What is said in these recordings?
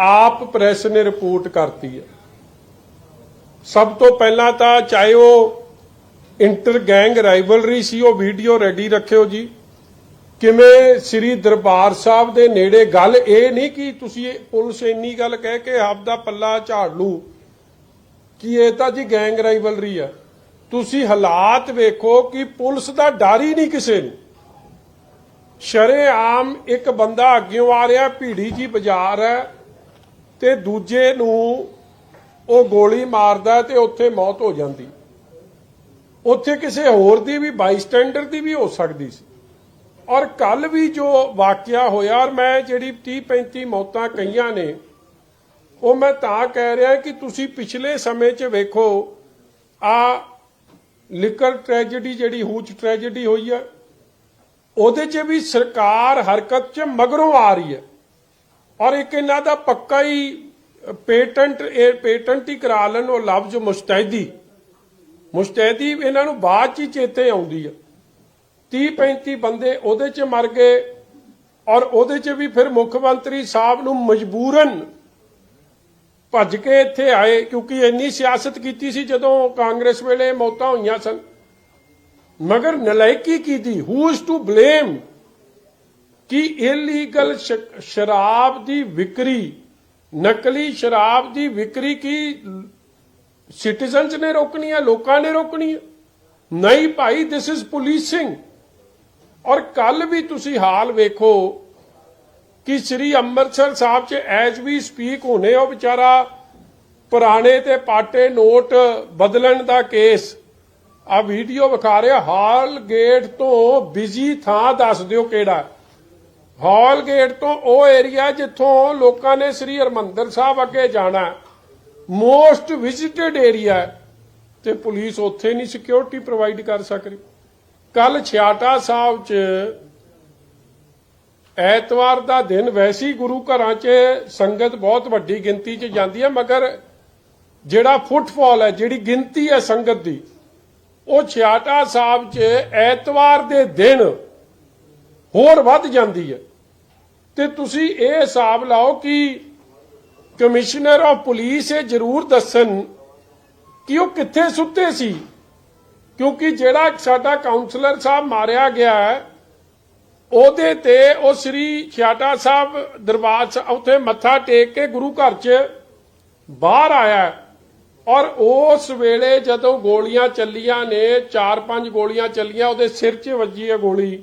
ਆਪ ਪ੍ਰੈਸ ਨੇ ਰਿਪੋਰਟ ਕਰਤੀ ਹੈ। ਸਭ ਤੋਂ ਪਹਿਲਾਂ ਤਾਂ ਚਾਹੇ ਉਹ ਇੰਟਰ ਗੈਂਗ ਰਾਈਵਲਰੀ ਸੀ, ਉਹ ਵੀਡੀਓ ਰੈਡੀ ਰੱਖਿਓ ਜੀ। ਕਿਵੇਂ ਸ੍ਰੀ ਦਰਬਾਰ ਸਾਹਿਬ ਦੇ ਨੇੜੇ ਗੱਲ ਇਹ ਨਹੀਂ ਕਿ ਤੁਸੀਂ ਪੁਲਿਸ ਇੰਨੀ ਗੱਲ ਕਹਿ ਕੇ ਆਪਦਾ ਪੱਲਾ ਝਾੜ ਲੂ ਕਿ ਇਹ ਤਾਂ ਜੀ ਗੈਂਗ ਰਾਈਵਲਰੀ ਆ। ਤੁਸੀਂ ਹਾਲਾਤ ਵੇਖੋ ਕਿ ਪੁਲਿਸ ਦਾ ਡਰ ਹੀ ਨਹੀਂ ਕਿਸੇ ਨੂੰ। ਸ਼ਰੇਆਮ ਇੱਕ ਬੰਦਾ ਅੱਗੇ ਆ ਰਿਹਾ, ਭੀੜੀ ਜੀ ਬਾਜ਼ਾਰ ਹੈ। ਤੇ ਦੂਜੇ ਨੂੰ ਉਹ ਗੋਲੀ ਮਾਰਦਾ ਤੇ ਉੱਥੇ ਮੌਤ ਹੋ ਜਾਂਦੀ। ਉੱਥੇ ਕਿਸੇ ਹੋਰ ਦੀ ਵੀ ਬਾਈਸਟੈਂਡਰ ਦੀ ਵੀ ਹੋ ਸਕਦੀ ਸੀ। ਔਰ ਕੱਲ ਵੀ ਜੋ ਵਾਕਿਆ ਹੋਇਆ, ਔਰ ਮੈਂ ਜਿਹੜੀ 30 35 ਮੌਤਾਂ ਕਈਆਂ ਨੇ, ਉਹ ਮੈਂ ਤਾਂ ਕਹਿ ਰਿਹਾ ਕਿ ਤੁਸੀਂ ਪਿਛਲੇ ਸਮੇਂ 'ਚ ਵੇਖੋ, ਆ ਲਿਕਰ ਟ੍ਰੈਜੇਡੀ ਜਿਹੜੀ, ਹੂਚ ਟ੍ਰੈਜੇਡੀ ਹੋਈ ਹੈ ਉਹਦੇ 'ਚ ਵੀ ਸਰਕਾਰ ਹਰਕਤ 'ਚ ਮਗਰੋਂ ਆ ਰਹੀ ਹੈ। ਔਰ ਇੱਕ ਇਹਨਾਂ ਦਾ ਪੱਕਾ ਹੀ ਪੇਟੈਂਟ, ਇਹ ਪੇਟੈਂਟ ਹੀ ਕਰਾ ਲੈਣ, ਉਹ ਲਫ਼ਜ਼ ਮੁਸਤੈਦੀ। ਮੁਸਤੈਦੀ ਇਹਨਾਂ ਨੂੰ ਬਾਅਦ 'ਚ ਹੀ ਚੇਤੇ ਆਉਂਦੀ ਹੈ 30 35 ਬੰਦੇ ਉਹਦੇ 'ਚ ਮਰ ਗਏ, ਔਰ ਉਹਦੇ 'ਚ ਵੀ ਫਿਰ ਮੁੱਖ ਮੰਤਰੀ ਸਾਹਿਬ ਨੂੰ ਮਜਬੂਰਨ ਭੱਜ ਕੇ ਇੱਥੇ ਆਏ, ਕਿਉਂਕਿ ਇੰਨੀ ਸਿਆਸਤ ਕੀਤੀ ਸੀ ਜਦੋਂ ਕਾਂਗਰਸ ਵੇਲੇ ਮੌਤਾਂ ਹੋਈਆਂ ਸਨ। ਮਗਰ ਨਲਾਇਕੀ ਕੀਤੀ ਹੂ ਇਜ਼ ਟੂ ਬਲੇਮ ਕਿ ਇਲੀਗਲ ਸ਼ਰਾਬ ਦੀ ਵਿਕਰੀ, ਨਕਲੀ ਸ਼ਰਾਬ ਦੀ ਵਿਕਰੀ ਕੀ ਸਿਟੀਜ਼ਨਸ ਨੇ ਰੋਕਣੀ ਹੈ ਲੋਕਾਂ ਨੇ ਰੋਕਣੀ ਹੈ ਨਹੀਂ ਭਾਈ ਦਿਸ ਇਜ਼ ਪੁਲਿਸਿੰਗ ਔਰ ਕੱਲ ਵੀ ਤੁਸੀਂ ਹਾਲ ਵੇਖੋ ਕਿ ਸ੍ਰੀ ਅੰਮ੍ਰਿਤਸਰ ਸਾਹਿਬ 'ਚ ਐਜ ਵੀ ਸਪੀਕ ਹੋਣੇ ਉਹ ਵਿਚਾਰਾ ਪੁਰਾਣੇ ਤੇ ਪਾਟੇ ਨੋਟ ਬਦਲਣ ਦਾ ਕੇਸ। ਆ ਵੀਡੀਓ ਵਿਖਾ ਰਿਹਾ, ਹਾਲ ਗੇਟ ਤੋਂ ਬਿਜ਼ੀ ਥਾਂ ਦੱਸ ਦਿਓ ਕਿਹੜਾ। ਹਾਲ ਗੇਟ ਤੋਂ ਉਹ ਏਰੀਆ ਜਿੱਥੋਂ ਲੋਕਾਂ ਨੇ ਸ੍ਰੀ ਹਰਮੰਦਰ ਸਾਹਿਬ ਅੱਗੇ ਜਾਣਾ ਮੋਸਟ ਵਿਜ਼ਿਟਡ ਏਰੀਆ ਤੇ ਪੁਲਿਸ ਉੱਥੇ ਨਹੀਂ ਸਿਕਿਉਰਿਟੀ ਪ੍ਰੋਵਾਈਡ ਕਰ ਸਕ ਰਹੀ ਕੱਲ ਛਿਆਟਾ ਸਾਹਿਬ 'ਚ ਐਤਵਾਰ ਦਾ ਦਿਨ ਵੈਸੀ ਗੁਰੂ ਘਰਾਂ 'ਚ ਸੰਗਤ ਬਹੁਤ ਵੱਡੀ ਗਿਣਤੀ 'ਚ ਜਾਂਦੀ ਹੈ, ਮਗਰ ਜਿਹੜਾ ਫੁੱਟਫਾਲ ਹੈ, ਜਿਹੜੀ ਗਿਣਤੀ ਹੈ ਸੰਗਤ ਦੀ, ਉਹ ਛਿਆਟਾ ਸਾਹਿਬ 'ਚ ਐਤਵਾਰ ਦੇ ਦਿਨ ਹੋਰ ਵੱਧ ਜਾਂਦੀ ਹੈ। ਤੇ ਤੁਸੀਂ ਇਹ ਹਿਸਾਬ ਲਾਓ ਕਿ ਕਮਿਸ਼ਨਰ ਆਫ ਪੁਲਿਸ ਇਹ ਜ਼ਰੂਰ ਦੱਸਣ ਕਿ ਉਹ ਕਿੱਥੇ ਸੁੱਤੇ ਸੀ। ਕਿਉਂਕਿ ਜਿਹੜਾ ਸਾਡਾ ਕਾਉਂਸਲਰ ਸਾਹਿਬ ਮਾਰਿਆ ਗਿਆ ਹੈ, ਉਹਦੇ ਤੇ ਉਹ ਸ੍ਰੀ ਛਿਆਟਾ ਸਾਹਿਬ ਦਰਬਾਰ ਉੱਥੇ ਮੱਥਾ ਟੇਕ ਕੇ ਗੁਰੂ ਘਰ 'ਚ ਬਾਹਰ ਆਇਆ ਔਰ ਉਸ ਵੇਲੇ ਜਦੋਂ ਗੋਲੀਆਂ ਚੱਲੀਆਂ ਨੇ 4-5 ਗੋਲੀਆਂ ਚੱਲੀਆਂ, ਉਹਦੇ ਸਿਰ 'ਚ ਵੱਜੀ ਹੈ ਗੋਲੀ।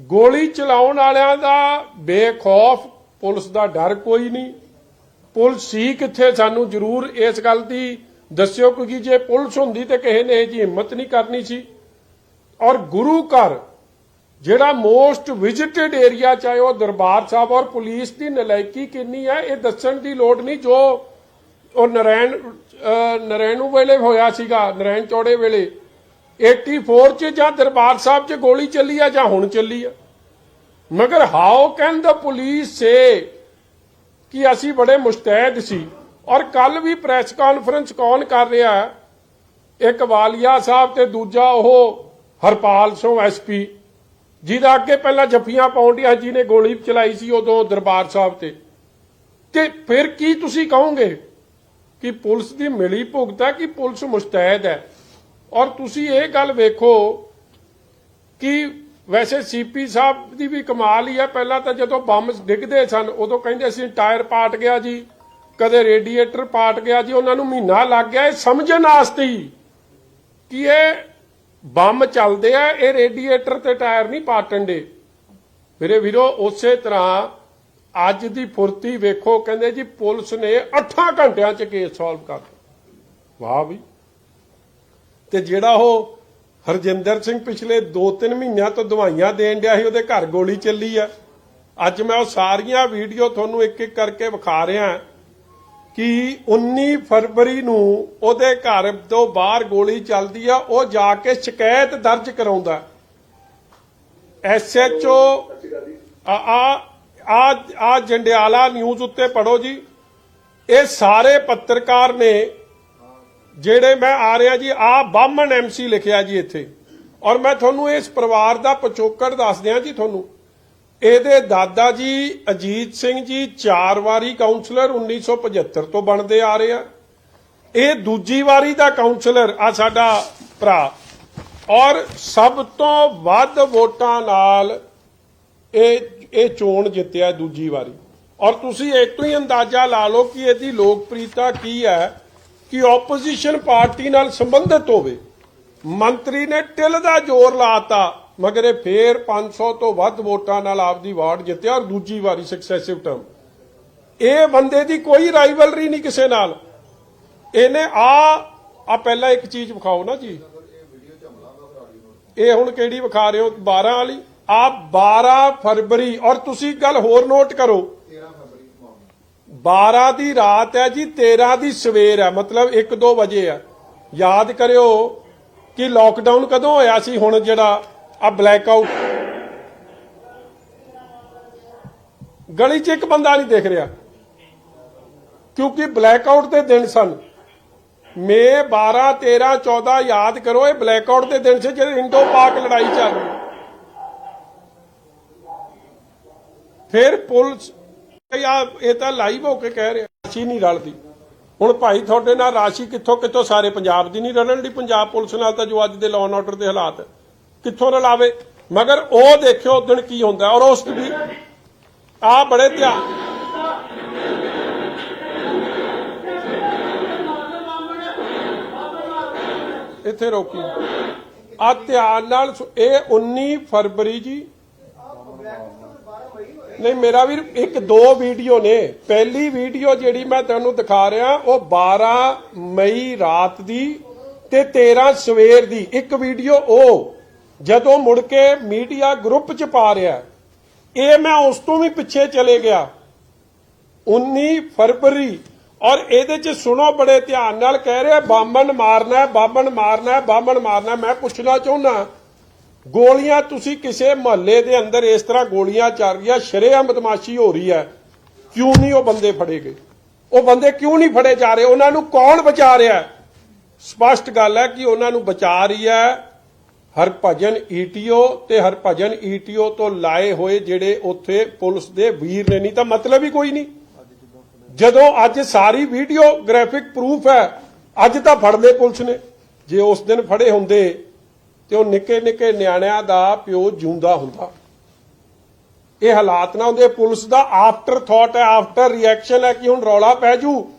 ਗੋਲੀ ਚਲਾਉਣ ਵਾਲਿਆਂ ਦਾ ਬੇਖੌਫ ਪੁਲਿਸ ਦਾ ਡਰ ਕੋਈ ਨਹੀਂ। ਪੁਲਿਸ ਸੀ ਕਿੱਥੇ? ਸਾਨੂੰ ਜ਼ਰੂਰ ਇਸ ਗੱਲ ਦੀ ਦੱਸਿਓ, ਕਿਉਂਕਿ ਜੇ ਪੁਲਿਸ ਹੁੰਦੀ ਤੇ ਕਿਸੇ ਨੇ ਇਹ ਜੀ ਹਿੰਮਤ ਨਹੀਂ ਕਰਨੀ ਸੀ। ਔਰ ਗੁਰੂ ਘਰ, ਜਿਹੜਾ ਮੋਸਟ ਵਿਜ਼ਿਟਡ ਏਰੀਆ, ਚਾਹੇ ਉਹ ਦਰਬਾਰ ਸਾਹਿਬ ਔਰ ਪੁਲਿਸ ਦੀ ਨਲਾਇਕੀ ਕਿੰਨੀ ਹੈ, ਇਹ ਦੱਸਣ ਦੀ ਲੋੜ ਨਹੀਂ। ਜੋ ਉਹ ਨਰੈਣ, ਅਹ ਨਰੈਣੂ ਵੇਲੇ ਹੋਇਆ ਸੀਗਾ, ਨਰੈਣ ਚੌੜੇ ਵੇਲੇ 84 ਚ ਜਾਂ ਦਰਬਾਰ ਸਾਹਿਬ 'ਚ ਗੋਲੀ ਚੱਲੀ ਆ ਜਾਂ ਹੁਣ ਚੱਲੀ ਆ? ਮਗਰ how can the police say ਕਿ ਅਸੀਂ ਬੜੇ ਮੁਸਤੈਦ ਸੀ? ਔਰ ਕੱਲ ਵੀ ਪ੍ਰੈਸ ਕਾਨਫਰੰਸ ਕੌਣ ਕਰ ਰਿਹਾ? ਇੱਕ ਵਾਲੀਆ ਸਾਹਿਬ ਤੇ ਦੂਜਾ ਉਹ ਹਰਪਾਲ ਸਿੰਘ ਐਸਪੀ ਜਿਹਦਾ ਅੱਗੇ ਪਹਿਲਾਂ ਜੱਫੀਆਂ ਪਾਉਂਦਿਆ ਜੀ ਨੇ ਗੋਲੀ ਚਲਾਈ ਸੀ ਉਦੋਂ ਦਰਬਾਰ ਸਾਹਿਬ ਤੇ। ਤੇ ਫਿਰ ਕੀ ਤੁਸੀਂ ਕਹੋਗੇ ਕਿ ਪੁਲਿਸ ਦੀ ਮਿਲੀ ਭੁਗਤ ਹੈ ਕਿ ਪੁਲਿਸ ਮੁਸਤੈਦ ਹੈ? ਔਰ ਤੁਸੀਂ ਇਹ ਗੱਲ ਵੇਖੋ ਕਿ ਵੈਸੇ ਸੀਪੀ ਸਾਹਿਬ ਦੀ ਵੀ ਕਮਾਲ ਹੀ ਹੈ ਪਹਿਲਾਂ ਤਾਂ ਜਦੋਂ ਬੰਬ ਡਿੱਗਦੇ ਸਨ, ਉਦੋਂ ਕਹਿੰਦੇ ਸੀ, ਟਾਇਰ ਪਾਟ ਗਿਆ ਜੀ। ਕਦੇ ਰੇਡੀਏਟਰ ਪਾਟ ਗਿਆ ਜੀ। ਉਹਨਾਂ ਨੂੰ ਮਹੀਨਾ ਲੱਗ ਗਿਆ। ਇਹ ਸਮਝਣ ਵਾਸਤੇ ਕਿ ਇਹ ਬੰਬ ਚੱਲਦੇ ਆ, ਇਹ ਰੇਡੀਏਟਰ ਤੇ ਟਾਇਰ ਨਹੀਂ ਪਾਟਣ ਦੇ। ਮੇਰੇ ਵੀਰੋ, ਉਸੇ ਤਰ੍ਹਾਂ ਅੱਜ ਦੀ ਫੁਰਤੀ ਵੇਖੋ। ਕਹਿੰਦੇ ਜੀ, ਪੁਲਿਸ ਨੇ 8 ਘੰਟਿਆਂ ਚ ਕੇਸ ਸੋਲਵ ਕਰ ਵਾਹ ਵੀ। ਤੇ ਜਿਹੜਾ ਉਹ ਹਰਜਿੰਦਰ ਸਿੰਘ ਪਿਛਲੇ 2-3 ਮਹੀਨਿਆਂ ਤੋਂ ਦਵਾਈਆਂ ਦੇਣ ਡਿਆ ਸੀ, ਉਹਦੇ ਘਰ ਗੋਲੀ ਚੱਲੀ ਆ। ਅੱਜ ਮੈਂ ਉਹ ਸਾਰੀਆਂ ਵੀਡੀਓ ਤੁਹਾਨੂੰ ਇੱਕ ਇੱਕ ਕਰਕੇ ਵਿਖਾ ਰਿਹਾ ਕਿ 19 ਫਰਵਰੀ ਨੂੰ ਉਹਦੇ ਘਰ ਤੋਂ ਬਾਹਰ ਗੋਲੀ ਚੱਲਦੀ ਆ, ਉਹ ਜਾ ਕੇ ਸ਼ਿਕਾਇਤ ਦਰਜ ਕਰਾਉਂਦਾ। ਐਸਐਚਓ ਆ ਆ ਆ ਜੰਡਿਆਲਾ ਨਿਊਜ਼ ਉੱਤੇ ਪੜੋ ਜੀ। ਇਹ ਸਾਰੇ ਪੱਤਰਕਾਰ ਨੇ ਜਿਹੜੇ ਮੈਂ ਆ ਰਿਹਾ ਜੀ ਆ ਬਾਹਮਣ ਐਮਸੀ ਲਿਖਿਆ ਜੀ ਇੱਥੇ। ਔਰ ਮੈਂ ਤੁਹਾਨੂੰ ਇਸ ਪਰਿਵਾਰ ਦਾ ਪਿਛੋਕੜ ਦੱਸ ਦਿਆਂ ਜੀ ਤੁਹਾਨੂੰ। ਇਹਦੇ ਦਾਦਾ ਜੀ ਅਜੀਤ ਸਿੰਘ ਜੀ ਚਾਰ ਵਾਰੀ ਕਾਉਂਸਲਰ 1975 ਤੋਂ ਬਣਦੇ ਆ ਰਹੇ ਆ। ਇਹ ਦੂਜੀ ਵਾਰੀ ਦਾ ਕਾਉਂਸਲਰ ਆ ਸਾਡਾ ਭਰਾ। ਔਰ ਸਭ ਤੋਂ ਵੱਧ ਵੋਟਾਂ ਨਾਲ ਇਹ ਇਹ ਚੋਣ ਜਿੱਤਿਆ ਦੂਜੀ ਵਾਰੀ। ਔਰ ਤੁਸੀਂ ਇੱਕ ਤੋਂ ਹੀ ਅੰਦਾਜ਼ਾ ਲਾ ਲਓ ਕਿ ਇਹਦੀ ਲੋਕਪ੍ਰਿਯਤਾ ਕੀ ਹੈ। ਕਿ ਆਪੋਜੀਸ਼ਨ ਪਾਰਟੀ ਨਾਲ ਸੰਬੰਧਿਤ ਹੋਵੇ। ਮੰਤਰੀ ਨੇ ਟਿਲ ਦਾ ਜ਼ੋਰ ਲਾਤਾ, ਮਗਰ ਇਹ ਫੇਰ 500 ਤੋਂ ਵੱਧ ਵੋਟਾਂ ਨਾਲ ਆਪਦੀ ਵਾਰਡ ਜਿੱਤਿਆ ਔਰ ਦੂਜੀ ਵਾਰੀ ਸਕਸੈਸਿਵ ਟਰਮ ਇਹ ਬੰਦੇ ਦੀ ਕੋਈ ਰਾਈਵਲਰੀ ਨਹੀਂ ਕਿਸੇ ਨਾਲ। ਇਹਨੇ ਆ ਆ ਪਹਿਲਾਂ ਇੱਕ ਚੀਜ਼ ਵਿਖਾਓ ਨਾ ਜੀ। ਇਹ ਹੁਣ ਕਿਹੜੀ ਵਿਖਾ ਰਹੇ ਹੋ? 12 ਵਾਲੀ। ਆ 12 ਫਰਵਰੀ। ਔਰ ਤੁਸੀਂ ਗੱਲ ਹੋਰ ਨੋਟ ਕਰੋ। 12 ਦੀ ਰਾਤ ਹੈ ਜੀ 13 ਦੀ ਸਵੇਰ ਹੈ। ਮਤਲਬ 1-2 ਵਜੇ ਹੈ। ਯਾਦ ਕਰਿਓ ਕਿ ਲਾਕਡਾਊਨ ਕਦੋਂ ਹੋਇਆ ਸੀ? ਹੁਣ ਜਿਹੜਾ ਆ ਬਲੈਕ ਆਊਟ ਗਲੀ 'ਚ ਇੱਕ ਬੰਦਾ ਨਹੀਂ ਦੇਖ ਰਿਹਾ। ਕਿਉਂਕਿ ਬਲੈਕ ਆਊਟ ਦੇ ਦਿਨ ਸਨ। ਮੇ 12 13 14 ਯਾਦ ਕਰੋ, ਇਹ ਬਲੈਕ ਆਊਟ ਦੇ ਦਿਨ ਸੀ ਜਿਹੜੇ ਇੰਡੋ ਪਾਕ ਲੜਾਈ ਚੱਲ ਰਹੀ। ਫਿਰ ਪੁਲਿਸ ਯਾ ਇਹ ਤਾਂ ਲਾਈਵ ਹੋ ਕੇ ਕਹਿ ਰਿਹਾ। ਰਾਸ਼ੀ ਨਹੀਂ ਰਲਦੀ। ਹੁਣ ਭਾਈ ਤੁਹਾਡੇ ਨਾਲ ਰਾਸ਼ੀ ਕਿੱਥੋਂ ਕਿੱਥੋਂ ਸਾਰੇ ਪੰਜਾਬ ਦੀ ਨਹੀਂ ਰਲਣ ਦੀ ਪੰਜਾਬ ਪੁਲਿਸ ਨਾਲ ਤਾਂ ਜੋ ਅੱਜ ਦੇ ਲਾਅ ਐਂਡ ਆਰਡਰ ਦੇ ਹਾਲਾਤ ਕਿੱਥੋਂ ਰਲਾਵੇ? ਮਗਰ ਉਹ ਦੇਖਿਓ ਉਦੋਂ ਕੀ ਹੁੰਦਾ। ਔਰ ਉਸ ਦੀ ਆ ਬੜੇ ਧਿਆਨ ਇੱਥੇ ਰੋਕੀ। ਆ ਧਿਆਨ ਨਾਲ ਇਹ 19 ਫਰਵਰੀ ਜੀ ਨਹੀਂ, ਮੇਰਾ ਵੀ ਇੱਕ ਦੋ ਵੀਡੀਓ ਨੇ। ਪਹਿਲੀ ਵੀਡੀਓ ਜਿਹੜੀ ਮੈਂ ਤੁਹਾਨੂੰ ਦਿਖਾ ਰਿਹਾ, ਉਹ 12 ਮਈ ਰਾਤ ਦੀ ਤੇ 13 ਸਵੇਰ ਦੀ। ਇੱਕ ਵੀਡੀਓ ਉਹ, ਜਦੋਂ ਮੁੜ ਕੇ ਮੀਡੀਆ ਗਰੁੱਪ ਚ ਪਾ ਰਿਹਾ। ਇਹ ਮੈਂ ਉਸ ਤੋਂ ਵੀ ਪਿੱਛੇ ਚਲੇ ਗਿਆ। 19 ਫਰਵਰੀ। ਔਰ ਇਹਦੇ ਚ ਸੁਣੋ, ਬੜੇ ਧਿਆਨ ਨਾਲ ਕਹਿ ਰਿਹਾ ਬਾਮਣ ਮਾਰਨਾ ਹੈ ਬਾਮਣ ਮਾਰਨਾ ਬਾਮਣ ਮਾਰਨਾ। ਮੈਂ ਪੁੱਛਣਾ ਚਾਹੁੰਦਾ ਗੋਲੀਆਂ ਤੁਸੀਂ ਕਿਸੇ ਮਹੱਲੇ ਦੇ ਅੰਦਰ ਇਸ ਤਰ੍ਹਾਂ ਗੋਲੀਆਂ ਚੱਲ ਰਹੀਆਂ, ਸ਼ਰੇਆਮ ਬਦਮਾਸ਼ੀ ਹੋ ਰਹੀ ਹੈ। ਕਿਉਂ ਨਹੀਂ ਉਹ ਬੰਦੇ ਫੜੇ ਗਏ? ਉਹ ਬੰਦੇ ਕਿਉਂ ਨਹੀਂ ਫੜੇ ਜਾ ਰਹੇ? ਉਹਨਾਂ ਨੂੰ ਕੌਣ ਬਚਾ ਰਿਹਾ? ਹੈ ਸਪਸ਼ਟ ਗੱਲ ਹੈ ਕਿ ਉਹਨਾਂ ਨੂੰ ਬਚਾ ਰਹੀ ਹੈ ਹਰਭਜਨ ਈਟੀਓ ਤੇ ਹਰਭਜਨ ਈਟੀਓ ਤੋਂ ਲਾਏ ਹੋਏ ਜਿਹੜੇ ਉੱਥੇ ਪੁਲਿਸ ਦੇ ਵੀਰ ਨੇ। ਨਹੀਂ ਤਾਂ ਮਤਲਬ ਹੀ ਕੋਈ ਨਹੀਂ। ਜਦੋਂ ਅੱਜ ਸਾਰੀ ਵੀਡੀਓ ਗ੍ਰਾਫਿਕ ਪ੍ਰੂਫ ਹੈ, ਅੱਜ ਤਾਂ ਫੜ ਲਏ ਪੁਲਿਸ ਨੇ। ਜੇ ਉਸ ਦਿਨ ਫੜੇ ਹੁੰਦੇ ਤੇ ਉਹ ਨਿੱਕੇ ਨਿੱਕੇ ਨਿਆਣਿਆਂ ਦਾ ਪਿਓ ਜਿਉਂਦਾ ਹੁੰਦਾ। ਇਹ ਹਾਲਾਤ ਨਾ ਹੁੰਦੇ, ਪੁਲਿਸ ਦਾ ਆਫਟਰ ਥਾਟ ਹੈ ਆਫਟਰ ਰਿਐਕਸ਼ਨ ਹੈ ਕਿ ਹੁਣ ਰੌਲਾ ਪੈ ਜੂ।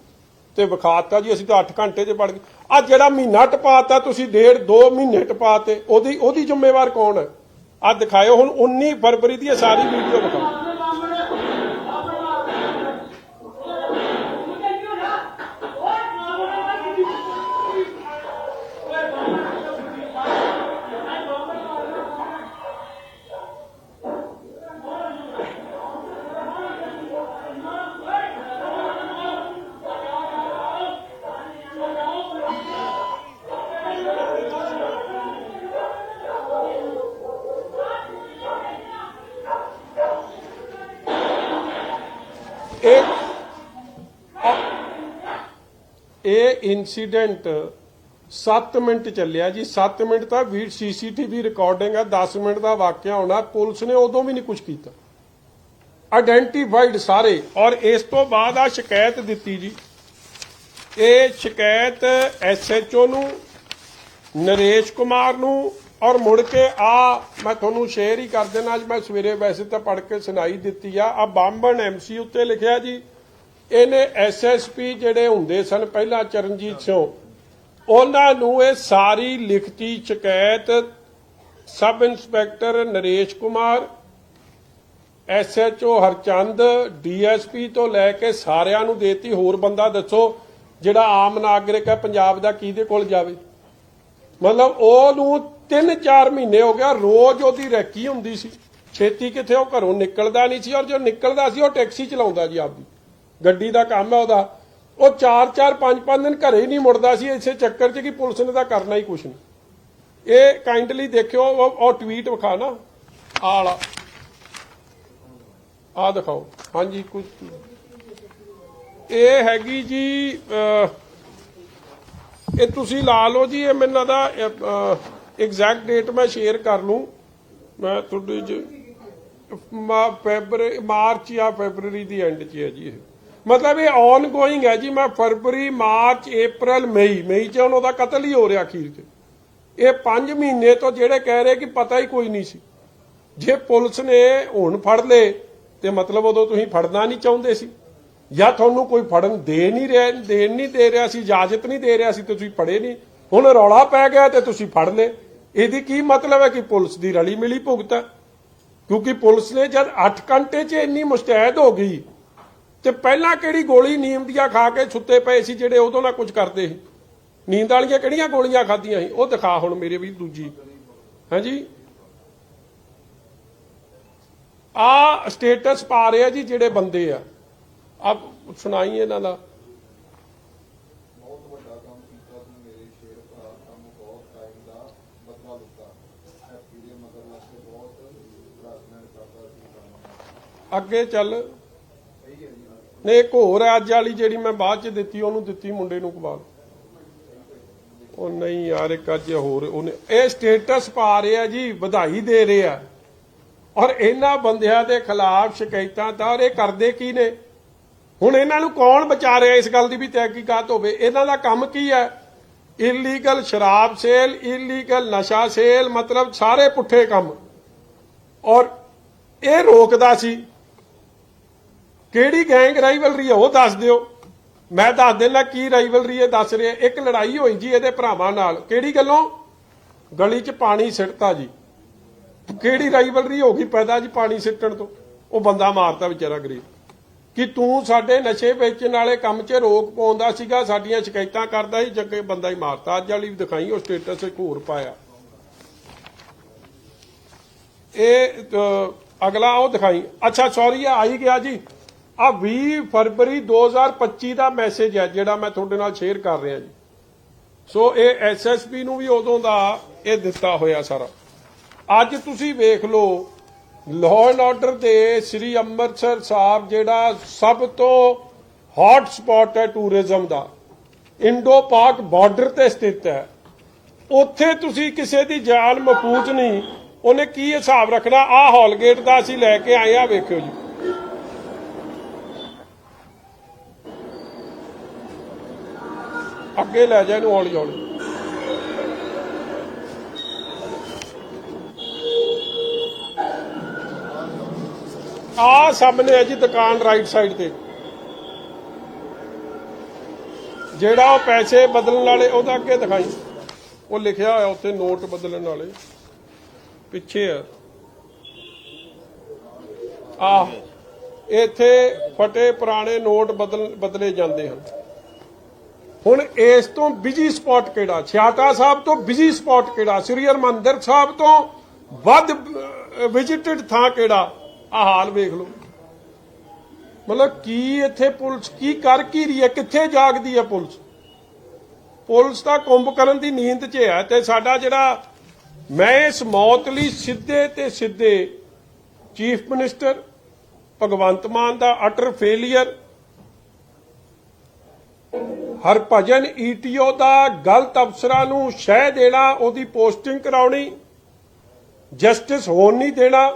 ਤੇ ਵਿਖਾਤਾ ਜੀ, ਅਸੀਂ ਤਾਂ 8 ਘੰਟੇ 'ਚ ਪੜ ਗਏ। ਆ ਜਿਹੜਾ ਮਹੀਨਾ ਟਪਾਤਾ, ਤੁਸੀਂ ਡੇਢ 2 ਮਹੀਨੇ ਟਪਾਤੇ, ਉਹਦੀ ਉਹਦੀ ਜ਼ਿੰਮੇਵਾਰ ਕੌਣ ਹੈ? ਆ ਦਿਖਾਇਓ, ਹੁਣ 19 ਫਰਵਰੀ ਦੀ ਇਹ ਸਾਰੀ ਵੀਡੀਓ ਦਿਖਾਓ। ਇਨਸੀਡੈਂਟ 7 ਮਿੰਟ ਚੱਲਿਆ ਜੀ। 7 ਮਿੰਟ ਤਾਂ ਵੀ ਸੀਸੀਟੀਵੀ ਰਿਕਾਰਡਿੰਗ ਹੈ 10 ਮਿੰਟ ਦਾ ਵਾਕਿਆ ਹੋਣਾ। ਪੁਲਿਸ ਨੇ ਉਦੋਂ ਵੀ ਨਹੀਂ ਕੁਝ ਕੀਤਾ। ਆਇਡੈਂਟੀਫਾਈਡ ਸਾਰੇ। ਔਰ ਇਸ ਤੋਂ ਬਾਅਦ ਆ ਸ਼ਿਕਾਇਤ ਦਿੱਤੀ ਜੀ। ਇਹ ਸ਼ਿਕਾਇਤ ਐਸਐਚਓ ਨੂੰ, ਨਰੇਸ਼ ਕੁਮਾਰ ਨੂੰ ਔਰ ਮੁੜ ਕੇ ਆ ਮੈਂ ਤੁਹਾਨੂੰ ਸ਼ੇਅਰ ਹੀ ਕਰ ਦੇਣਾ। ਅੱਜ ਮੈਂ ਸਵੇਰੇ ਵੈਸੇ ਤਾਂ ਪੜ੍ਹ ਕੇ ਸੁਣਾਈ ਦਿੱਤੀ ਆ। ਆ ਬਾਂਬਣ ਐਮਸੀ ਉੱਤੇ ਲਿਖਿਆ ਜੀ। ਇਹਨੇ ਐਸਐਸਪੀ ਜਿਹੜੇ ਹੁੰਦੇ ਸਨ, ਪਹਿਲਾਂ ਚਰਨਜੀਤ ਸਿੰਘ, ਉਹਨਾਂ ਨੂੰ ਇਹ ਸਾਰੀ ਲਿਖਤੀ ਸ਼ਿਕਾਇਤ sub inspector Naresh Kumar SHO Harchand DSP ਤੋਂ ਲੈ ਕੇ ਸਾਰਿਆਂ ਨੂੰ ਦੇਤੀ। ਹੋਰ ਬੰਦਾ ਦੱਸੋ, ਜਿਹੜਾ ਆਮ ਨਾਗਰਿਕ ਹੈ, ਪੰਜਾਬ ਦਾ ਕਿਹਦੇ ਕੋਲ ਜਾਵੇ? ਮਤਲਬ ਉਹਨੂੰ 3-4 ਮਹੀਨੇ ਹੋ ਗਿਆ, ਰੋਜ਼ ਉਹਦੀ ਰੈਕੀ ਹੁੰਦੀ ਸੀ। ਛੇਤੀ ਕਿਥੇ ਉਹ ਘਰੋਂ ਨਿਕਲਦਾ ਨਹੀਂ ਸੀ ਔਰ ਜੋ ਨਿਕਲਦਾ ਸੀ, ਉਹ ਟੈਕਸੀ ਚਲਾਉਂਦਾ ਜੀ ਆਪਦੀ। ਗੱਡੀ ਦਾ ਕੰਮ ਹੈ ਉਹਦਾ, ਉਹ 4-4 5-5 ਦਿਨ ਘਰੇ ਹੀ ਨਹੀਂ ਮੁੜਦਾ ਸੀ, ਇਸੇ ਚੱਕਰ 'ਚ ਕਿ ਪੁਲਿਸ ਨੇ ਤਾਂ ਕਰਨਾ ਹੀ ਕੁਛ ਨਹੀਂ। ਇਹ ਕਾਈਂਡਲੀ ਦੇਖਿਓ, ਉਹ ਟਵੀਟ ਵਿਖਾ ਨਾ ਆਲਾ ਆ ਦਿਖਾਓ। ਹਾਂਜੀ ਕੁਝ ਇਹ ਹੈਗੀ ਜੀ ਇਹ ਤੁਸੀਂ ਲਾ ਲਓ ਜੀ, ਇਹ ਮੈਨੂੰ ਲੱਗਦਾ ਐਗਜ਼ੈਕਟ ਡੇਟ ਮੈਂ ਸ਼ੇਅਰ ਕਰ ਲੂੰ ਮੈਂ ਤੁਹਾਡੀ ਫੈਬਰ, ਮਾਰਚ ਜਾਂ ਫੈਬਰਵਰੀ ਦੀ ਐਂਡ 'ਚ ਹੈ ਜੀ ਇਹ। ਮਤਲਬ ਇਹ ਔਨ ਗੋਇੰਗ ਹੈ ਜੀ, ਮੈਂ ਫਰਵਰੀ, ਮਾਰਚ, April ਮਈ ਮਈ 'ਚ ਉਹਨਾਂ ਦਾ ਕਤਲ ਹੀ ਹੋ ਰਿਹਾ ਅਖੀਰ 'ਚ। ਇਹ 5 ਮਹੀਨੇ ਤੋਂ ਜਿਹੜੇ ਕਹਿ ਰਹੇ ਕਿ ਪਤਾ ਹੀ ਕੋਈ ਨਹੀਂ ਸੀ। ਜੇ ਪੁਲਿਸ ਨੇ ਹੁਣ ਫੜ ਲਏ, ਤੇ ਮਤਲਬ ਉਦੋਂ ਤੁਸੀਂ ਫੜਨਾ ਨਹੀਂ ਚਾਹੁੰਦੇ ਸੀ। ਜਾਂ ਤੁਹਾਨੂੰ ਕੋਈ ਫੜਨ ਦੇ ਨਹੀਂ ਰਿਹਾ, ਦੇਣ ਨਹੀਂ ਦੇ ਰਿਹਾ ਸੀ, ਇਜਾਜ਼ਤ ਨਹੀਂ ਦੇ ਰਿਹਾ ਸੀ ਤੁਸੀਂ ਫੜੇ ਨਹੀਂ। ਹੁਣ ਰੌਲਾ ਪੈ ਗਿਆ ਤੇ ਤੁਸੀਂ ਫੜ ਲਏ। ਇਹਦੀ ਕੀ ਮਤਲਬ ਹੈ ਕਿ ਪੁਲਿਸ ਦੀ ਰਲੀ ਮਿਲੀ ਭੁਗਤ ਹੈ? ਕਿਉਂਕਿ ਪੁਲਿਸ ਨੇ ਜਦ 8 ਘੰਟੇ 'ਚ ਇੰਨੀ ਮੁਸਤੈਦ ਹੋ ਗਈ ਤੇ ਪਹਿਲਾਂ ਕਿਹੜੀ ਗੋਲੀ ਨੀਂਦ ਦੀਆਂ ਖਾ ਕੇ ਸੁੱਤੇ ਪਏ ਸੀ ਜਿਹੜੇ ਉਦੋਂ ਨਾ ਕੁਝ ਕਰਦੇ ਸੀ? ਨੀਂਦ ਵਾਲੀਆਂ ਕਿਹੜੀਆਂ ਗੋਲੀਆਂ ਖਾਧੀਆਂ ਸੀ? ਉਹ ਦਿਖਾ ਹੁਣ ਮੇਰੇ ਵੀ ਦੂਜੀ। ਹਾਂਜੀ? ਆ ਸਟੇਟਸ ਪਾ ਰਹੇ ਆ ਜੀ ਜਿਹੜੇ ਬੰਦੇ ਆ। ਆਪ ਸੁਣਾਈ ਇਹਨਾਂ ਦਾ। ਅੱਗੇ ਚੱਲ। ਨੇ ਇੱਕ ਹੋਰ ਹੈ ਅੱਜ ਵਾਲੀ ਜਿਹੜੀ ਮੈਂ ਬਾਅਦ ਚ ਦਿੱਤੀ, ਉਹਨੂੰ ਦਿੱਤੀ ਮੁੰਡੇ ਨੂੰ ਕਬਾਲ। ਉਹ ਨਹੀਂ ਯਾਰ, ਇੱਕ ਅੱਜ ਹੋਰ, ਉਹਨੇ ਇਹ ਸਟੇਟਸ ਪਾ ਰਿਹਾ ਜੀ, ਵਧਾਈ ਦੇ ਰਿਹਾ। ਔਰ ਇਹਨਾਂ ਬੰਦਿਆਂ ਦੇ ਖਿਲਾਫ ਸ਼ਿਕਾਇਤਾਂ ਤਾਂ ਔਰ ਇਹ ਕਰਦੇ ਕੀ ਨੇ? ਹੁਣ ਇਹਨਾਂ ਨੂੰ ਕੌਣ ਬਚਾ ਰਿਹਾ ਇਸ ਗੱਲ ਦੀ ਵੀ ਤਹਿਕੀਕਾਤ ਹੋਵੇ? ਇਹਨਾਂ ਦਾ ਕੰਮ ਕੀ ਹੈ? ਇਲੀਗਲ ਸ਼ਰਾਬ ਸੇਲ ਇਲੀਗਲ ਨਸ਼ਾ ਸੇਲ, ਮਤਲਬ ਸਾਰੇ ਪੁੱਠੇ ਕੰਮ। ਔਰ ਇਹ ਰੋਕਦਾ ਸੀ ਕਿਹੜੀ ਗੈਂਗ ਰਾਈਵਲਰੀ ਹੈ ਉਹ ਦੱਸ ਦਿਓ। ਮੈਂ ਦੱਸ ਦਿੰਦਾ ਕੀ ਰਾਈਵਲਰੀ ਹੈ ਦੱਸ ਰਿਹਾ। ਇੱਕ ਲੜਾਈ ਹੋਈ ਜੀ ਇਹਦੇ ਭਰਾਵਾਂ ਨਾਲ। ਕਿਹੜੀ ਗੱਲੋਂ? ਗਲੀ 'ਚ ਪਾਣੀ ਸਿੱਟਤਾ ਜੀ। ਕਿਹੜੀ ਰਾਈਵਲਰੀ ਹੋ ਗਈ ਪੈਦਾ ਜੀ ਪਾਣੀ ਸਿੱਟਣ ਤੋਂ? ਉਹ ਬੰਦਾ ਮਾਰਤਾ ਵਿਚਾਰਾ ਗਰੀਬ। ਕਿ ਤੂੰ ਸਾਡੇ ਨਸ਼ੇ ਵੇਚਣ ਵਾਲੇ ਕੰਮ 'ਚ ਰੋਕ ਪਾਉਂਦਾ ਸੀਗਾ, ਸਾਡੀਆਂ ਸ਼ਿਕਾਇਤਾਂ ਕਰਦਾ ਸੀ ਜੱਗੇ ਬੰਦਾ ਹੀ ਮਾਰਤਾ। ਅੱਜ ਵਾਲੀ ਵੀ ਦਿਖਾਈ, ਉਹ ਸਟੇਟਸ ਇੱਕ ਹੋਰ ਪਾਇਆ। ਇਹ ਅਗਲਾ ਉਹ ਦਿਖਾਈ। ਅੱਛਾ ਸੌਰੀ ਆਈ ਗਿਆ ਜੀ। ਆ 20 ਫਰਵਰੀ 2025 ਦਾ ਮੈਸੇਜ ਹੈ, ਜਿਹੜਾ ਮੈਂ ਤੁਹਾਡੇ ਨਾਲ ਸ਼ੇਅਰ ਕਰ ਰਿਹਾ ਜੀ। ਸੋ ਇਹ ਐਸਐਸਪੀ ਨੂੰ ਵੀ ਉਦੋਂ ਦਾ ਇਹ ਦਿੱਤਾ ਹੋਇਆ ਸਾਰਾ। ਅੱਜ ਤੁਸੀਂ ਵੇਖ ਲਓ ਲਾਅ ਐਂਡ ਆਰਡਰ ਦੇ ਸ੍ਰੀ ਅੰਮ੍ਰਿਤਸਰ ਸਾਹਿਬ ਜਿਹੜਾ ਸਭ ਤੋਂ ਹੌਟ ਸਪੌਟ ਹੈ ਟੂਰਿਜ਼ਮ ਦਾ ਇੰਡੋ ਪਾਕ ਬਾਰਡਰ ਤੇ ਸਥਿਤ ਹੈ। ਉੱਥੇ ਤੁਸੀਂ ਕਿਸੇ ਦੀ ਜਾਨ ਮਪੂਜ ਨਹੀਂ, ਉਹਨੇ ਕੀ ਹਿਸਾਬ ਰੱਖਣਾ? ਆਹ ਹੌਲਗੇਟ ਦਾ ਅਸੀਂ ਲੈ ਕੇ ਆਏ ਆ, ਵੇਖਿਓ ਜੀ। ਅੱਗੇ ਲੈ ਜਾ ਇਹਨੂੰ ਹੌਲੀ ਹੌਲੀ ਆ ਸਾਹਮਣੇ ਹੈ ਜੀ ਦੁਕਾਨ ਰਾਈਟ ਸਾਈਡ ਤੇ। ਜਿਹੜਾ ਉਹ ਪੈਸੇ ਬਦਲਣ ਵਾਲੇ, ਉਹਦਾ ਅੱਗੇ ਦਿਖਾਈ। ਉਹ ਲਿਖਿਆ ਹੋਇਆ ਉੱਥੇ ਨੋਟ ਬਦਲਣ ਵਾਲੇ। ਪਿੱਛੇ ਆ। ਆ ਇੱਥੇ ਫਟੇ ਪੁਰਾਣੇ ਨੋਟ ਬਦਲ ਬਦਲੇ ਜਾਂਦੇ ਹਨ। ਹੁਣ ਇਸ ਤੋਂ ਬਿਜ਼ੀ ਸਪੌਟ ਕਿਹੜਾ? ਛਿਆਟਾ ਸਾਹਿਬ ਤੋਂ ਬਿਜ਼ੀ ਸਪੌਟ ਕਿਹੜਾ? ਸ੍ਰੀ ਹਰਮੰਦਰ ਸਾਹਿਬ ਤੋਂ ਵੱਧ ਵਿਜ਼ਿਟਡ ਥਾਂ ਕਿਹੜਾ? ਆ ਹਾਲ ਵੇਖ ਲਓ। ਮਤਲਬ ਕੀ ਇੱਥੇ ਪੁਲਿਸ, ਕੀ ਕਰ ਕੀ ਰਹੀ ਹੈ? ਕਿੱਥੇ ਜਾਗਦੀ ਹੈ ਪੁਲਿਸ? ਪੁਲਿਸ ਤਾਂ ਕੁੰਭਕਰਨ ਦੀ ਨੀਂਦ 'ਚ ਹੈ ਤੇ ਸਾਡਾ ਜਿਹੜਾ, ਮੈਂ ਇਸ ਮੌਤ ਲਈ ਸਿੱਧੇ ਤੇ ਸਿੱਧੇ ਚੀਫ ਮਿਨਿਸਟਰ ਭਗਵੰਤ ਮਾਨ ਦਾ ਅਟਰ ਫੇਲਿਅਰ ਹਰਭਜਨ ਈਟੀਓ ਦਾ ਗਲਤ ਅਫਸਰਾਂ ਨੂੰ ਸ਼ਹਿ ਦੇਣਾ, ਉਹਦੀ ਪੋਸਟਿੰਗ ਕਰਾਉਣੀ, ਜਸਟਿਸ ਹੋਣ ਨਹੀਂ ਦੇਣਾ।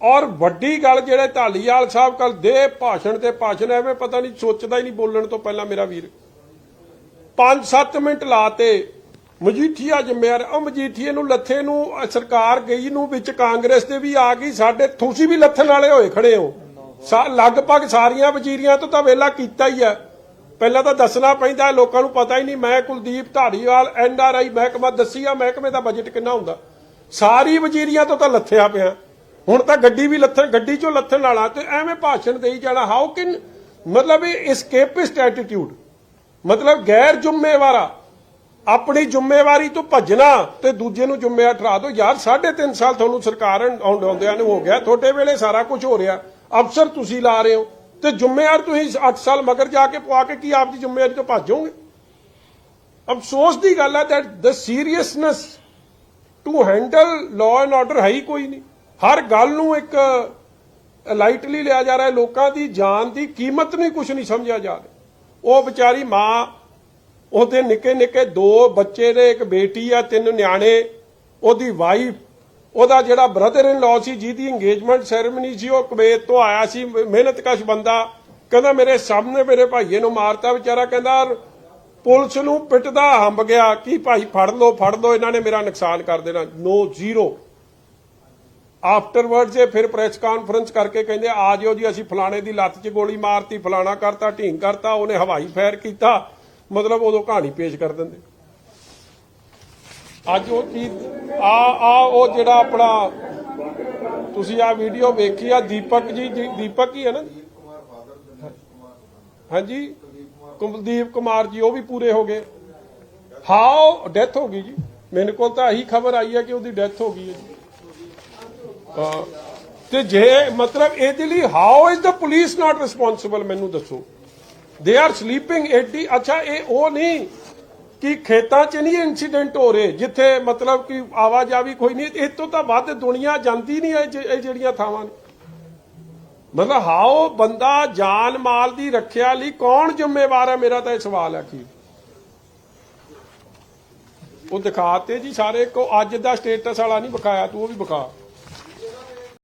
ਔਰ ਵੱਡੀ ਗੱਲ ਜਿਹੜੇ ਢਾਲੀਵਾਲ ਸਾਹਿਬ ਕੱਲ ਦੇ ਭਾਸ਼ਣ ਤੇ ਭਾਸ਼ਣ ਐਵੇਂ ਪਤਾ ਨਹੀਂ ਸੋਚਦਾ ਹੀ ਨਹੀਂ ਬੋਲਣ ਤੋਂ ਪਹਿਲਾਂ ਮੇਰਾ ਵੀਰ। 5-7 ਮਿੰਟ ਲਾਤੇ। ਮਜੀਠੀਆ ਜ਼ਿੰਮੇਵਾਰ ਉਹ ਮਜੀਠੀਏ ਨੂੰ ਲੱਥੇ ਨੂੰ ਸਰਕਾਰ ਗਈ ਨੂੰ ਵਿੱਚ ਕਾਂਗਰਸ ਦੇ ਵੀ ਆ ਗਈ, ਸਾਡੇ ਤੁਸੀਂ ਵੀ ਲੱਥਣ ਵਾਲੇ ਹੋਏ ਖੜੇ ਹੋ। ਲਗਭਗ ਸਾਰੀਆਂ ਵਜ਼ੀਰੀਆਂ ਤੋਂ ਤਾਂ ਵੇਲਾ ਕੀਤਾ ਹੀ ਹੈ ਪਹਿਲਾਂ ਤਾਂ ਦੱਸਣਾ ਪੈਂਦਾ, ਲੋਕਾਂ ਨੂੰ ਪਤਾ ਹੀ ਨਹੀਂ, ਮੈਂ ਕੁਲਦੀਪ ਧਾਰੀਵਾਲ, ਐਨ ਆਰ ਆਈ ਮਹਿਕਮਾ ਦੱਸੀਆ ਮਹਿਕਮੇ ਦਾ ਬਜਟ ਕਿੰਨਾ ਹੁੰਦਾ। ਸਾਰੀ ਵਜ਼ੀਰੀਆਂ ਤੋਂ ਤਾਂ ਲੱਥਿਆ ਪਿਆ। ਹੁਣ ਤਾਂ ਗੱਡੀ ਵੀ ਲੱਥਣ, ਗੱਡੀ ਚੋਂ ਲੱਥਣ ਵਾਲਾ, ਤੇ ਐਵੇਂ ਭਾਸ਼ਣ ਦੇਈ ਜਾਣਾ ਹਾਊ ਕੈਨ ਮਤਲਬ ਇਹ ਇਸਕੇਪਿਸਟ ਐਟੀਟਿਊਡ ਮਤਲਬ ਗੈਰ ਜ਼ਿੰਮੇਵਾਰਾ, ਆਪਣੀ ਜ਼ਿੰਮੇਵਾਰੀ ਤੋਂ ਭੱਜਣਾ ਤੇ ਦੂਜੇ ਨੂੰ ਜ਼ਿੰਮੇਵਾਰ ਠਹਿਰਾ ਦਿਓ। ਯਾਰ 3.5 ਸਾਲ ਤੁਹਾਨੂੰ ਸਰਕਾਰ ਆਉਂਦਿਆਂ ਨੂੰ ਹੋ ਗਿਆ, ਤੁਹਾਡੇ ਵੇਲੇ ਸਾਰਾ ਕੁਝ ਹੋ ਰਿਹਾ। ਅਫਸਰ ਤੁਸੀਂ ਲਾ ਰਹੇ ਹੋ। ਤੇ ਜ਼ਿੰਮੇਵਾਰ ਤੁਸੀਂ 8 ਸਾਲ ਮਗਰ ਜਾ ਕੇ ਪਵਾ ਕੇ ਕੀ ਆਪ ਦੀ ਜ਼ਿੰਮੇਵਾਰੀ ਤੋਂ ਭੱਜੋਗੇ ਅਫਸੋਸ ਦੀ ਗੱਲ ਹੈ that the seriousness to handle law and order ਹੈ ਹੀ ਕੋਈ ਨਹੀਂ। ਹਰ ਗੱਲ ਨੂੰ ਇੱਕ ਲਾਈਟਲੀ ਲਿਆ ਜਾ ਰਿਹਾ ਹੈ। ਲੋਕਾਂ ਦੀ ਜਾਨ ਦੀ ਕੀਮਤ ਨਹੀਂ ਕੁਝ ਨਹੀਂ ਸਮਝਿਆ ਜਾ ਰਿਹਾ। ਉਹ ਵਿਚਾਰੀ ਮਾਂ, ਉਹਦੇ ਨਿੱਕੇ ਨਿੱਕੇ ਦੋ ਬੱਚੇ ਨੇ, ਇੱਕ ਬੇਟੀ ਆ, ਤਿੰਨ ਨਿਆਣੇ, ਉਹਦੀ ਵਾਈਫ ਉਹਦਾ ਜਿਹੜਾ ਬ੍ਰਦਰ ਇਨ ਲਾਅ ਸੀ, ਜਿਹਦੀ ਇੰਗੇਜਮੈਂਟ ਸੈਰੇਮਨੀ ਸੀ, ਉਹ ਕੁਵੈਤ ਤੋਂ ਆਇਆ ਸੀ। ਮਿਹਨਤਕਸ਼ ਬੰਦਾ ਕਹਿੰਦਾ, ਮੇਰੇ ਸਾਹਮਣੇ ਮੇਰੇ ਭਾਈਏ ਨੂੰ ਮਾਰਤਾ ਵਿਚਾਰਾ। ਕਹਿੰਦਾ, ਪੁਲਿਸ ਨੂੰ ਪਿੱਟਦਾ ਹੰਬ ਗਿਆ। ਕਿ ਭਾਈ, ਫੜ ਲਓ ਫੜ ਲਓ, ਇਹਨਾਂ ਨੇ ਮੇਰਾ ਨੁਕਸਾਨ ਕਰ ਦੇਣਾ। ਨੋ ਜ਼ੀਰੋ ਆਫਟਰਵਰਡਸ ਇਹ ਫਿਰ ਪ੍ਰੈਸ ਕਾਨਫਰੰਸ ਕਰਕੇ ਕਹਿੰਦੇ, ਆ ਜਿਓ ਜੀ, ਅਸੀਂ ਫਲਾਣੇ ਦੀ ਲੱਤ 'ਚ ਗੋਲੀ ਮਾਰਤੀ, ਫਲਾਣਾ ਕਰਤਾ, ਢੀਂਗ ਕਰਤਾ, ਉਹਨੇ ਹਵਾਈ ਫਾਇਰ ਕੀਤਾ। ਮਤਲਬ ਉਦੋਂ ਕਹਾਣੀ ਪੇਸ਼ ਕਰ ਦਿੰਦੇ। ਅੱਜ ਉਹ ਚੀਜ਼, ਆ ਆ ਉਹ ਜਿਹੜਾ ਆਪਣਾ ਤੁਸੀਂ ਆ ਵੀਡੀਓ ਵੇਖੀ ਆ, ਦੀਪਕ ਜੀ, ਜੀ- ਦੀਪਕ ਹੀ ਹੈ ਨਾ? ਦੀਪ ਹਾਂਜੀ? ਕੁਲਦੀਪ ਕੁਮਾਰ ਜੀ, ਉਹ ਵੀ ਪੂਰੇ ਹੋ ਗਏ। ਹਾਓ ਡੈਥ ਹੋ ਗਈ ਜੀ। ਮੇਰੇ ਕੋਲ ਤਾਂ ਇਹੀ ਖਬਰ ਆਈ ਹੈ ਕਿ ਉਹਦੀ ਡੈਥ ਹੋ ਗਈ ਹੈ ਜੀ। ਹਾਂ। ਤੇ ਜੇ ਮਤਲਬ ਇਹਦੇ ਲਈ how is the police not responsible ਮੈਨੂੰ ਦੱਸੋ। ਦੇ ਆਰ ਸਲੀਪਿੰਗ 80 ਅੱਛਾ, ਇਹ ਉਹ ਨਹੀਂ। ਕਿ ਖੇਤਾਂ 'ਚ ਨਹੀਂ ਇਨਸੀਡੈਂਟ ਹੋ ਰਹੇ, ਜਿੱਥੇ ਮਤਲਬ ਕਿ ਆਵਾਜਾਈ ਕੋਈ ਨਹੀਂ, ਇਹ ਤੋਂ ਤਾਂ ਵੱਧ ਦੁਨੀਆ ਜਾਂਦੀ ਨਹੀਂ ਇਹ ਜਿਹੜੀਆਂ ਥਾਵਾਂ ਨੇ। ਮਤਲਬ ਹਾਓ ਬੰਦਾ ਜਾਨ ਮਾਲ ਦੀ ਰੱਖਿਆ ਲਈ ਕੌਣ ਜ਼ਿੰਮੇਵਾਰ ਹੈ, ਮੇਰਾ ਤਾਂ ਇਹ ਸਵਾਲ ਹੈ ਕੀ ਉਹ ਦਿਖਾਤੇ ਜੀ ਸਾਰੇ, ਕੋ ਅੱਜ ਦਾ ਸਟੇਟਸ ਵਾਲਾ ਨਹੀਂ ਵਿਖਾਇਆ, ਤੂੰ ਉਹ ਵੀ ਵਿਖਾ।